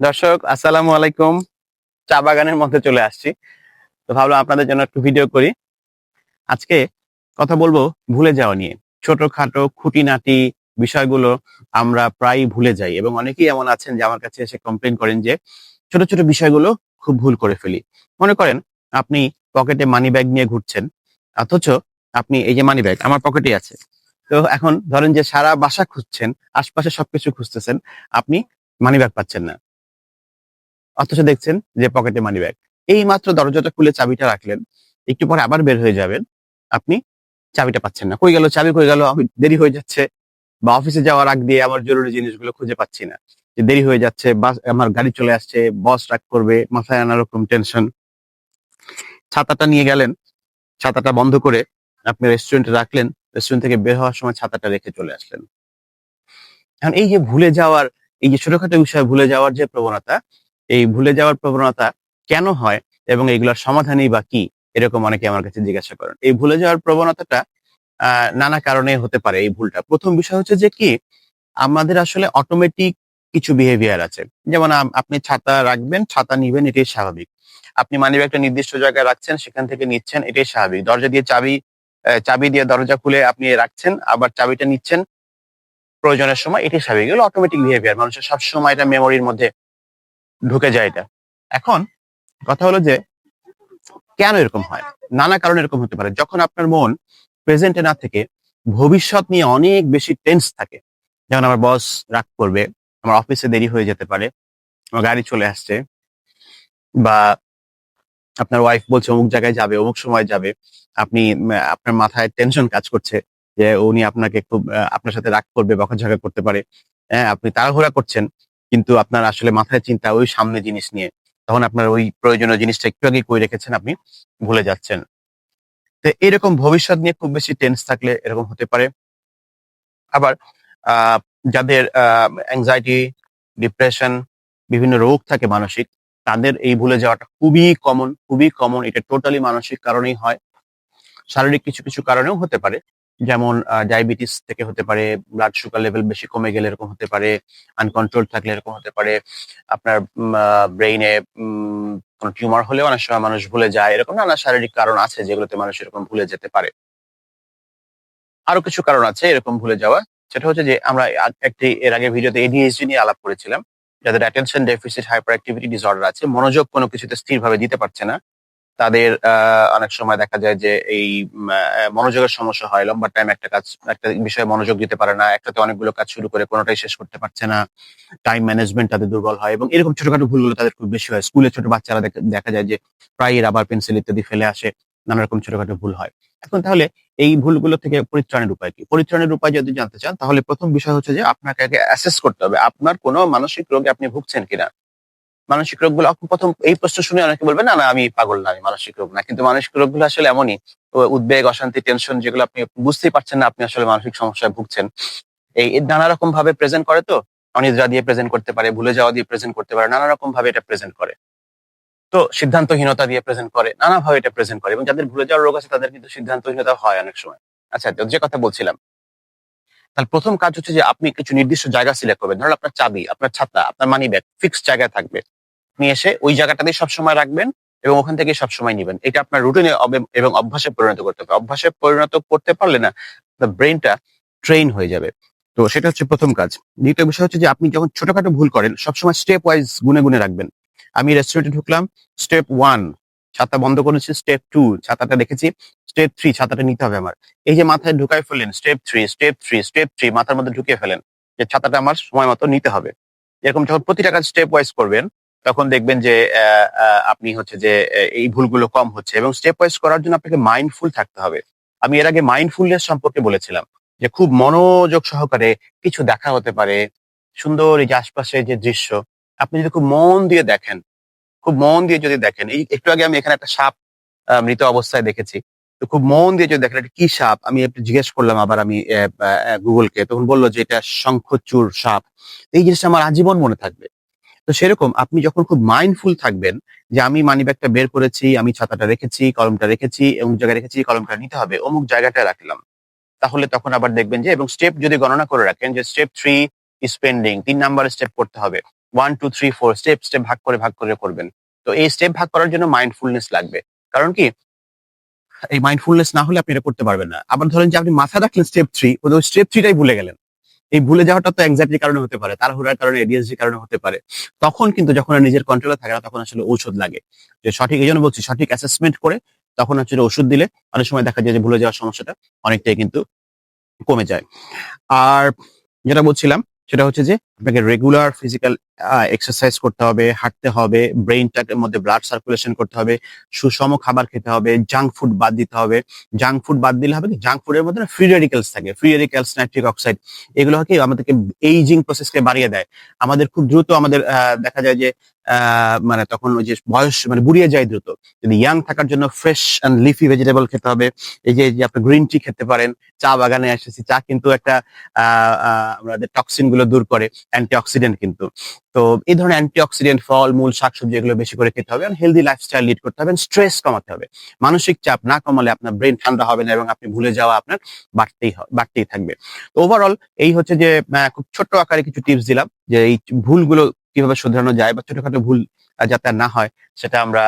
দর্শক, আসসালামু আলাইকুম। চা বাগানের মধ্যে চলে আসছি। তো ভাবলাম আপনাদের জন্য একটু ভিডিও করি। আজকে কথা বলব ভুলে যাওয়া নিয়ে। ছোটখাটো খুঁটিনাটি বিষয়গুলো আমরা প্রায় ভুলে যাই এবং অনেকেই এমন আছেন যে আমার কাছে এসে কমপ্লেন করেন যে ছোট ছোট বিষয়গুলো খুব ভুল করে ফেলি। মনে করেন, আপনি পকেটে মানি ব্যাগ নিয়ে ঘুরছেন, অথচ আপনি এই যে মানি ব্যাগ আমার পকেটে আছে। তো এখন ধরেন যে সারা বাসা খুঁজছেন, আশপাশে সবকিছু খুঁজতেছেন, আপনি মানি ব্যাগ পাচ্ছেন না। অথচ দেখছেন যে পকেটে মানি ব্যাগ এই মাত্র দরজাটা খুলে চাবিটা রাখলেন, একটু পরে আবার বের হয়ে যাবেন। আপনি চাবিটা পাচ্ছেন না। কই গেল চাবি, কই গেল? আমি দেরি হয়ে যাচ্ছে। বা অফিসে যাওয়ার আগ দিয়ে আমার জরুরি জিনিসগুলো খুঁজে পাচ্ছি না। যে দেরি হয়ে যাচ্ছে, বাস আমার গাড়ি চলে আসছে বস রাগ করবে, মাথায় নানা রকম টেনশন ছাতাটা নিয়ে গেলেন, ছাতাটা বন্ধ করে আপনি রেস্টুরেন্টে রাখলেন রেস্টুরেন্ট থেকে বের হওয়ার সময় ছাতাটা রেখে চলে আসলেন। এখন এই যে ভুলে যাওয়ার, এই যে ছোটখাটো বিষয় ভুলে যাওয়ার যে প্রবণতা এই ভুলে যাওয়ার প্রবণতা কেন হয় এবং এগুলোর সমাধানই বা কি? এরকম অনেকে আমার কাছে জিজ্ঞাসা করেন। এই ভুলে যাওয়ার প্রবণতাটা নানা কারণে হতে পারে এই ভুলটা। প্রথম বিষয় হচ্ছে যে কি, আমাদের আসলে অটোমেটিক কিছু বিহেভিয়ার আছে। যেমন আপনি ছাতা রাখবেন, ছাতা নিবেন, এটাই স্বাভাবিক। আপনি মানিব্যাগ একটা নির্দিষ্ট জায়গায় রাখছেন, সেখান থেকে নিচ্ছেন, এটাই স্বাভাবিক। দরজা দিয়ে চাবি চাবি দিয়ে দরজা খুলে আপনি রাখছেন, আবার চাবিটা নিচ্ছেন, প্রয়োজনের সময়, এটাই স্বাভাবিক। এগুলো অটোমেটিক বিহেভিয়ার মানুষের সবসময় এটা মেমোরির মধ্যে ঢুকে যায় এটা। এখন কথা হলো যে, কেন এরকম হয়? নানা কারণে এরকম হতে পারে। যখন আপনার মন প্রেজেন্টে না থেকে, ভবিষ্যৎ নিয়ে অনেক বেশি টেন্স থাকে। যেমন আমার বস রাগ করবে, আমার অফিসে দেরি হয়ে যেতে পারে, আমার গাড়ি চলে আসছে, বা আপনার ওয়াইফ বলছে অমুক জায়গায় যাবে, অমুক সময় যাবে, আপনি আপনার মাথায় টেনশন কাজ করছে যে, উনি আপনাকে খুব আপনার সাথে রাগ করবে বকাঝকা করতে পারে। হ্যাঁ আপনি তাড়াহুড়া করছেন কিন্তু আপনার আসলে মাথায় চিন্তা ওই সামনে জিনিস নিয়ে। তখন আপনার ওই প্রয়োজনীয় জিনিসটা একটু আগে করে রেখেছেন, আপনি ভুলে যাচ্ছেন। তো এরকম ভবিষ্যৎ নিয়ে খুব বেশি টেন্স থাকলে এরকম হতে পারে। আবার যাদের অ্যাংজাইটি ডিপ্রেশন বিভিন্ন রোগ থাকে মানসিক, তাদের এই ভুলে যাওয়াটা খুবই কমন খুবই কমন এটা টোটালি মানসিক কারণেই হয়। শারীরিক কিছু কিছু কারণেও হতে পারে। যেমন ডায়াবেটিস থেকে হতে পারে ব্লাড সুগার লেভেল বেশি কমে গেলে এরকম হতে পারে আনকন্ট্রোল থাকলে এরকম হতে পারে, আপনার ব্রেইনে কোনো টিউমার হলেও অনেক সময় মানুষ ভুলে যায়, এরকম নানা শারীরিক কারণ আছে যেগুলোতে মানুষ এরকম ভুলে যেতে পারে। আরও কিছু কারণ আছে এরকম ভুলে যাওয়া সেটা হচ্ছে যে আমরা একটি, এর আগে ভিডিওতে এডিএইচডি নিয়ে আলাপ করেছিলাম, যাদের attention deficit hyperactivity disorder আছে, মনোযোগ কোনো কিছুতে স্থিরভাবে দিতে পারছে না। তাদের অনেক সময় দেখা যায় যে এই মনোযোগের সমস্যা হয়, লম্বা টাইম একটা কাজ, একটা বিষয়ে মনোযোগ দিতে পারে না, একসাথে অনেকগুলো কাজ শুরু করে কোনোটাই শেষ করতে পারছে না টাইম ম্যানেজমেন্ট তাদের দুর্বল হয় এবং এরকম ছোটখাটো ভুলগুলো তাদের খুব বেশি হয়। স্কুলে ছোট বাচ্চারা দেখা- দেখা যায় যে প্রায় রাবার পেন্সিল ইত্যাদি ফেলে আসে, নানা রকম ছোটখাটো ভুল হয়। এখন তাহলে এই ভুলগুলো থেকে পরিত্রাণের উপায় কি? পরিত্রাণের উপায় যদি জানতে চান, তাহলে প্রথম বিষয় হচ্ছে যে আপনাকে আগে অ্যাসেস করতে হবে, আপনার কোনো মানসিক রোগে আপনি ভুগছেন কিনা? মানসিক রোগগুলো প্রথম এই প্রশ্ন শুনে অনেকে বলবেন, না না, আমি পাগল না, আমি মানসিক রোগ না। কিন্তু মানসিক রোগগুলো আসলে এমনই। উদ্বেগ, অশান্তি টেনশন যেগুলো আপনি বুঝতেই পারছেন না, আপনি আসলে মানসিক সমস্যায় ভুগছেন। এই নানা রকম ভাবে প্রেজেন্ট করে তো, অনিদ্রা দিয়ে প্রেজেন্ট করতে পারে, ভুলে যাওয়া দিয়ে প্রেজেন্ট করতে পারে, নানা রকম ভাবে এটা প্রেজেন্ট করে। তো সিদ্ধান্তহীনতা দিয়ে প্রেজেন্ট করে, নানা ভাবে এটা প্রেজেন্ট করে। এবং যাদের ভুলে যাওয়ার রোগ আছে, তাদের কিন্তু সিদ্ধান্তহীনতা হয় অনেক সময়। আচ্ছা যে কথা বলছিলাম। তাহলে প্রথম কাজ হচ্ছে যে, আপনি কিছু নির্দিষ্ট জায়গা সিলেক্ট করবেন। ধরুন আপনার চাবি, আপনার ছাতা, আপনার মানি ব্যাগ ফিক্সড জায়গায় থাকবে। আপনি এসে ওই জায়গাটাতেই সবসময় রাখবেন এবং ওখান থেকে সবসময় নেবেন। এটা আপনার রুটিনে এবং অভ্যাসে পরিণত করতে হবে। অভ্যাসে পরিণত করতে পারলে না ব্রেনটা ট্রেন হয়ে যাবে। তো সেটা হচ্ছে প্রথম কাজ। দ্বিতীয় বিষয় হচ্ছে যে আপনি যখন ছোটখাটো ভুল করেন, সবসময় স্টেপ ওয়াইজ গুনে গুনে রাখবেন। আমি রেস্টুরেন্টে ঢুকলাম স্টেপ ওয়ান ছাতা বন্ধ করেছি স্টেপ টু ছাতাটা দেখেছি স্টেপ থ্রি ছাতাটা নিতে হবে আমার। এই যে মাথায় ঢুকাই ফেললেন step three step three step three মাথার মধ্যে ঢুকিয়ে ফেলেন, যে ছাতাটা আমার সময় মতো নিতে হবে। এরকম যখন প্রতিটা কাজ স্টেপ ওয়াইজ করবেন তখন দেখবেন যে আপনি হচ্ছে যে এই ভুলগুলো কম হচ্ছে এবং স্টেপ ওয়াইজ করার জন্য আপনাকে মাইন্ডফুল থাকতে হবে। আমি এর আগে মাইন্ডফুলনেস সম্পর্কে বলেছিলাম যে, খুব মনোযোগ সহকারে কিছু দেখা হতে পারে, সুন্দর এই যে আশপাশে যে দৃশ্য, আপনি যদি খুব মন দিয়ে দেখেন, খুব মন দিয়ে যদি দেখেন, এই একটু আগে আমি এখানে একটা সাপ মৃত অবস্থায় দেখেছি, তো খুব মন দিয়ে যদি দেখেন, এটা কি সাপ? আমি একটু জিজ্ঞেস করলাম আবার আমি গুগলকে তখন বলল যে, এটা শঙ্খচূড় সাপ। এই জিনিসটা আমার আজীবন মনে থাকবে। তো সেরকম আপনি যখন খুব মাইন্ডফুল থাকবেন যে আমি মানি ব্যাগটা বের করেছি, আমি ছাতাটা রেখেছি, কলমটা রেখেছি, অমুক জায়গায় রেখেছি, কলমটা নিতে হবে, অমুক জায়গাটা রাখলাম। তাহলে তখন আবার দেখবেন যে, এবং স্টেপ যদি গণনা করে রাখেন যে স্টেপ থ্রি স্পেন্ডিং তিন নাম্বার স্টেপ করতে হবে one two three four step step ভাগ করে ভাগ করে করবেন। তো এই স্টেপ ভাগ করার জন্য মাইন্ডফুলনেস লাগবে। কারণ কি? এই মাইন্ডফুলনেস না হলে আপনি এটা করতে পারবেন না। আবার ধরেন যে আপনি মাথা রাখলেন স্টেপ থ্রি স্টেপ থ্রিটাই ভুলে গেলেন। এই ভুলে যাওয়াটা তো অ্যাংজাইটির কারণে হতে পারে, তাড়াহুড়ার কারণে এডিএসডির কারণে হতে পারে। তখন কিন্তু যখন আর নিজের কন্ট্রোলে থাকে না, তখন আসলে ঔষধ লাগে। যে সঠিক, এই জন্য বলছি, সঠিক অ্যাসেসমেন্ট করে তখন আসলে ওষুধ দিলে অনেক সময় দেখা যায় যে ভুলে যাওয়ার সমস্যাটা অনেকটাই কিন্তু কমে যায়। আর যেটা বলছিলাম, সেটা হচ্ছে যে আপনাকে রেগুলার ফিজিক্যাল এক্সারসাইজ করতে হবে, হাঁটতে হবে ব্রেইনটাকে মধ্যে ব্লাড সার্কুলেশন করতে হবে, সুষম খাবার খেতে হবে জাঙ্ক ফুড বাদ দিতে হবে। জাঙ্ক ফুড বাদ দিলে হবে কি? জাঙ্ক ফুডের মধ্যে ফ্রি থাকে। ফ্রি রেডিক্যালস নাইট্রিক অক্সাইড এগুলো কি? আমাদেরকে এইজিং প্রসেসকে বাড়িয়ে দেয়। আমাদের খুব দ্রুত আমাদের দেখা যায় যে মানে তখন ওই যে বয়স মানে বুড়িয়ে যায় দ্রুত। যদি ইয়াং থাকার জন্য ফ্রেশ অ্যান্ড লিফি ভেজিটেবল খেতে হবে, এই যে আপনি গ্রিন টি খেতে পারেন, চা বাগানে এসেছি, চা কিন্তু একটা আমাদের টক্সিনগুলো দূর করে। অ্যান্টি অক্সিডেন্ট কিন্তু। তো এই ধরনের অ্যান্টিঅক্সিডেন্ট ফল মূল শাকসবজি এগুলো বেশি করে খেতে হবে হেলদি লাইফস্টাইল লিড করতে হবে স্ট্রেস কমাতে হবে। মানসিক চাপ না কমালে আপনার ব্রেন ঠান্ডা হবে না এবং আপনি ভুলে যাওয়া আপনার বাড়তেই বাড়তেই থাকবে। তো ওভারঅল এই হচ্ছে যে খুব ছোট্ট আকারে কিছু টিপস দিলাম যে এই ভুলগুলো কীভাবে শুধরানো যায় বা ছোটখাটো ভুল যাতে না হয় সেটা আমরা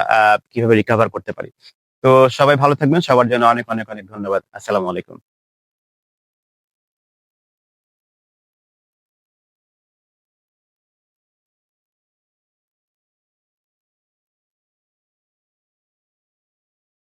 কীভাবে রিকভার করতে পারি। তো সবাই ভালো থাকবেন। সবার জন্য অনেক অনেক অনেক ধন্যবাদ। আসসালামু আলাইকুম।